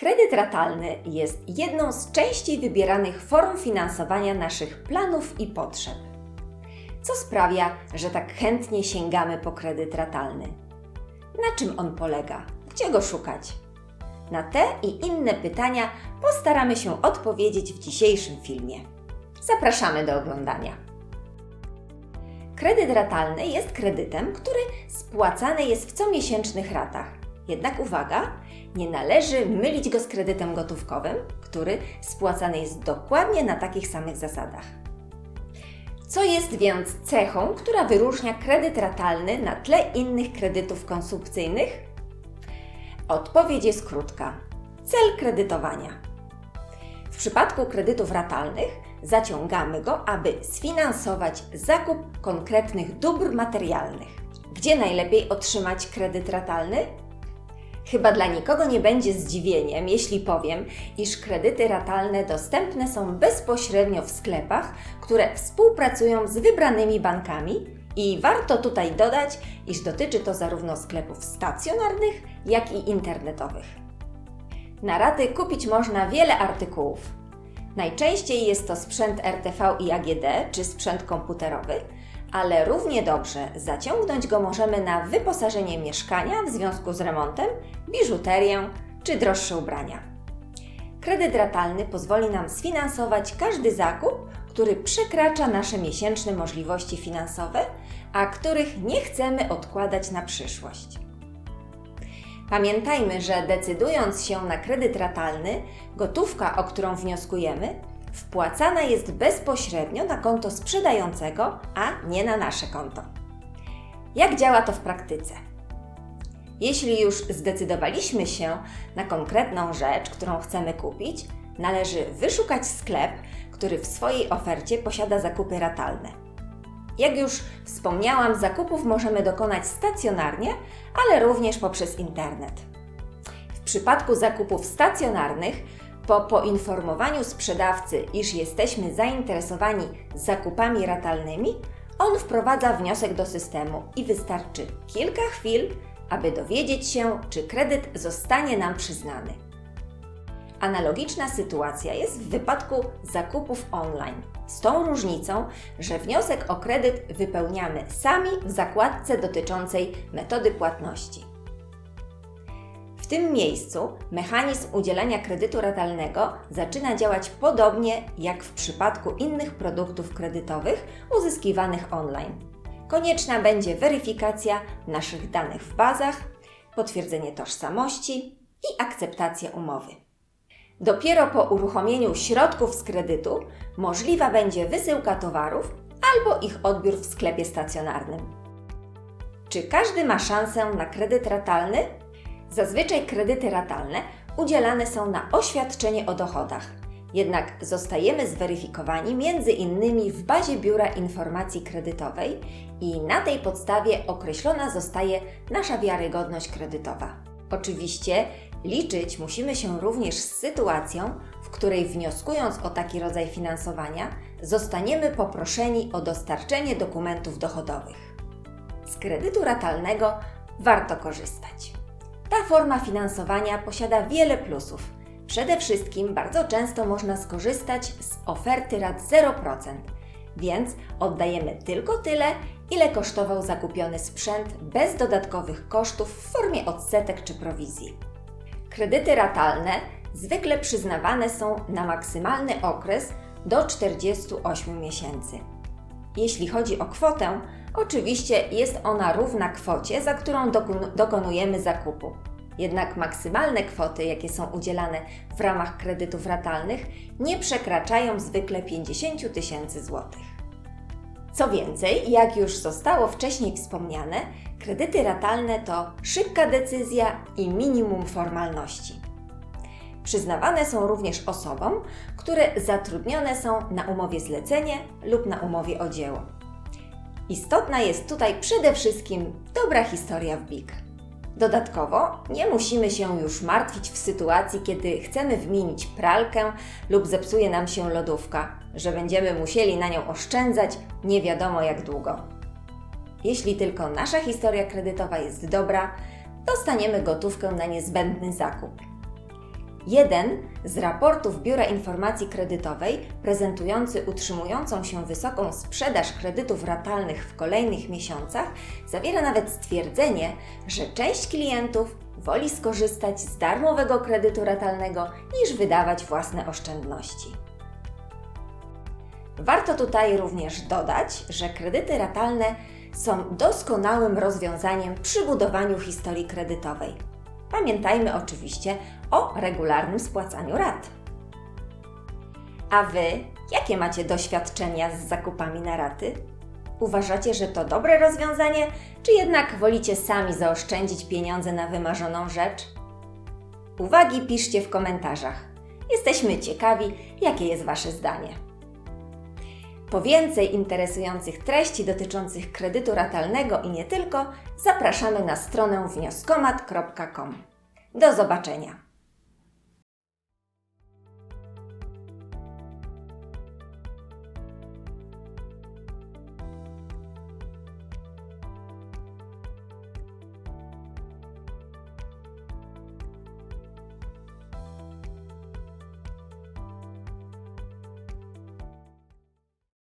Kredyt ratalny jest jedną z częściej wybieranych form finansowania naszych planów i potrzeb. Co sprawia, że tak chętnie sięgamy po kredyt ratalny? Na czym on polega? Gdzie go szukać? Na te i inne pytania postaramy się odpowiedzieć w dzisiejszym filmie. Zapraszamy do oglądania. Kredyt ratalny jest kredytem, który spłacany jest w comiesięcznych ratach. Jednak uwaga, nie należy mylić go z kredytem gotówkowym, który spłacany jest dokładnie na takich samych zasadach. Co jest więc cechą, która wyróżnia kredyt ratalny na tle innych kredytów konsumpcyjnych? Odpowiedź jest krótka. Cel kredytowania. W przypadku kredytów ratalnych zaciągamy go, aby sfinansować zakup konkretnych dóbr materialnych. Gdzie najlepiej otrzymać kredyt ratalny? Chyba dla nikogo nie będzie zdziwieniem, jeśli powiem, iż kredyty ratalne dostępne są bezpośrednio w sklepach, które współpracują z wybranymi bankami i warto tutaj dodać, iż dotyczy to zarówno sklepów stacjonarnych, jak i internetowych. Na raty kupić można wiele artykułów. Najczęściej jest to sprzęt RTV i AGD czy sprzęt komputerowy, ale równie dobrze zaciągnąć go możemy na wyposażenie mieszkania w związku z remontem, biżuterię czy droższe ubrania. Kredyt ratalny pozwoli nam sfinansować każdy zakup, który przekracza nasze miesięczne możliwości finansowe, a których nie chcemy odkładać na przyszłość. Pamiętajmy, że decydując się na kredyt ratalny, gotówka, o którą wnioskujemy, wpłacana jest bezpośrednio na konto sprzedającego, a nie na nasze konto. Jak działa to w praktyce? Jeśli już zdecydowaliśmy się na konkretną rzecz, którą chcemy kupić, należy wyszukać sklep, który w swojej ofercie posiada zakupy ratalne. Jak już wspomniałam, zakupów możemy dokonać stacjonarnie, ale również poprzez internet. W przypadku zakupów stacjonarnych po poinformowaniu sprzedawcy, iż jesteśmy zainteresowani zakupami ratalnymi, on wprowadza wniosek do systemu i wystarczy kilka chwil, aby dowiedzieć się, czy kredyt zostanie nam przyznany. Analogiczna sytuacja jest w wypadku zakupów online, z tą różnicą, że wniosek o kredyt wypełniamy sami w zakładce dotyczącej metody płatności tym miejscu mechanizm udzielania kredytu ratalnego zaczyna działać podobnie jak w przypadku innych produktów kredytowych uzyskiwanych online. Konieczna będzie weryfikacja naszych danych w bazach, potwierdzenie tożsamości i akceptacja umowy. Dopiero po uruchomieniu środków z kredytu możliwa będzie wysyłka towarów albo ich odbiór w sklepie stacjonarnym. Czy każdy ma szansę na kredyt ratalny? Zazwyczaj kredyty ratalne udzielane są na oświadczenie o dochodach. Jednak zostajemy zweryfikowani między innymi w bazie Biura Informacji Kredytowej i na tej podstawie określona zostaje nasza wiarygodność kredytowa. Oczywiście liczyć musimy się również z sytuacją, w której wnioskując o taki rodzaj finansowania, zostaniemy poproszeni o dostarczenie dokumentów dochodowych. Z kredytu ratalnego warto korzystać. Ta forma finansowania posiada wiele plusów. Przede wszystkim bardzo często można skorzystać z oferty rat 0%, więc oddajemy tylko tyle, ile kosztował zakupiony sprzęt bez dodatkowych kosztów w formie odsetek czy prowizji. Kredyty ratalne zwykle przyznawane są na maksymalny okres do 48 miesięcy. Jeśli chodzi o kwotę, oczywiście jest ona równa kwocie, za którą dokonujemy zakupu. Jednak maksymalne kwoty, jakie są udzielane w ramach kredytów ratalnych, nie przekraczają zwykle 50 tysięcy złotych. Co więcej, jak już zostało wcześniej wspomniane, kredyty ratalne to szybka decyzja i minimum formalności. Przyznawane są również osobom, które zatrudnione są na umowie zlecenie lub na umowie o dzieło. Istotna jest tutaj przede wszystkim dobra historia w BIG. Dodatkowo nie musimy się już martwić w sytuacji, kiedy chcemy wymienić pralkę lub zepsuje nam się lodówka, że będziemy musieli na nią oszczędzać nie wiadomo jak długo. Jeśli tylko nasza historia kredytowa jest dobra, dostaniemy gotówkę na niezbędny zakup. Jeden z raportów Biura Informacji Kredytowej, prezentujący utrzymującą się wysoką sprzedaż kredytów ratalnych w kolejnych miesiącach, zawiera nawet stwierdzenie, że część klientów woli skorzystać z darmowego kredytu ratalnego niż wydawać własne oszczędności. Warto tutaj również dodać, że kredyty ratalne są doskonałym rozwiązaniem przy budowaniu historii kredytowej. Pamiętajmy oczywiście o regularnym spłacaniu rat. A Wy, jakie macie doświadczenia z zakupami na raty? Uważacie, że to dobre rozwiązanie, czy jednak wolicie sami zaoszczędzić pieniądze na wymarzoną rzecz? Uwagi piszcie w komentarzach. Jesteśmy ciekawi, jakie jest Wasze zdanie. Po więcej interesujących treści dotyczących kredytu ratalnego i nie tylko, zapraszamy na stronę wnioskomat.com. Do zobaczenia!